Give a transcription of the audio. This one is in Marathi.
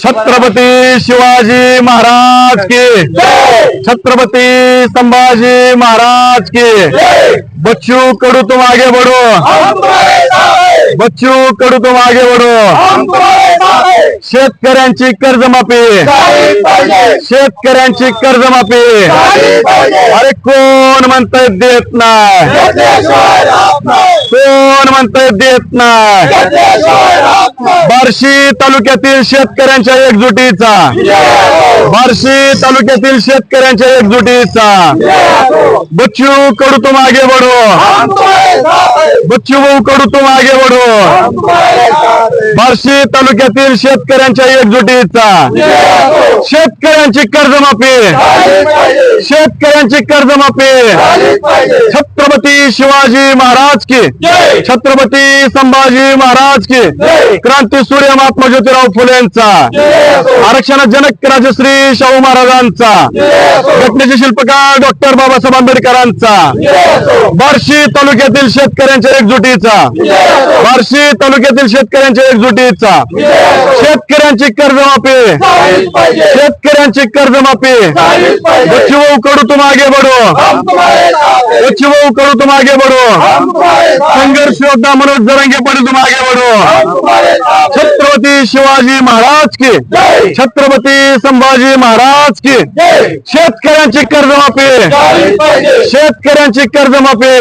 छत्रपती शिवाजी महाराज के छत्रपती संभाजी महाराज के बच्चू कडू तुम आगे बढ़ो. बच्चू कडू तुम आगे बढ़ो. शेतकऱ्यांची कर्जमाफी. शेतकऱ्यांची कर्जमाफी. अरे कोण म्हणताय देत नाही? कोण म्हणताय देत नाही? बार्शी तालुक्यातील शेतकऱ्यांच्या एकजुटीचा. बार्शी तालुक्यातील शेतकऱ्यांच्या एकजुटीचा. बच्चू कडू तुम आगे बढ़ो बच्चू भाऊ कडू तुम आगे बढ़ो बार्शी तालुक्यातील शेतकऱ्यांच्या एकजुटीचा. शेतकऱ्यांची कर्जमाफी. शेतकऱ्यांची कर्जमाफी. छत्रपती शिवाजी महाराज की. छत्रपती संभाजी महाराज की. क्रांती सूर्य महात्मा ज्योतिराव फुलेंचा आरक्षण जनक राजश्री शाहू महाराजांचा. घटनेचे शिल्पकार डॉक्टर बाबासाहेब आंबेडकरांचा. बार्शी तालुक्यातील शेतकऱ्यांच्या एकजुटीचा. बार्शी तालुक्यातील शेतकऱ्यांच्या एकजुटीचा. शेतकऱ्यांची कर्जमाफी. शेतकऱ्यांची कर्जमाफी. कडू तुम आगे बढ़ो बच्चू भाऊ कडू तुम आगे बढ़ो संघर्ष योद्धा मनोज जरंगे पडे तुम आगे बढ़ो छत्रपती शिवाजी महाराज की छत्रपती संभाजी महाराज की शेतकऱ्यांची कर्जमाफी शेतकऱ्यांची कर्जमाफी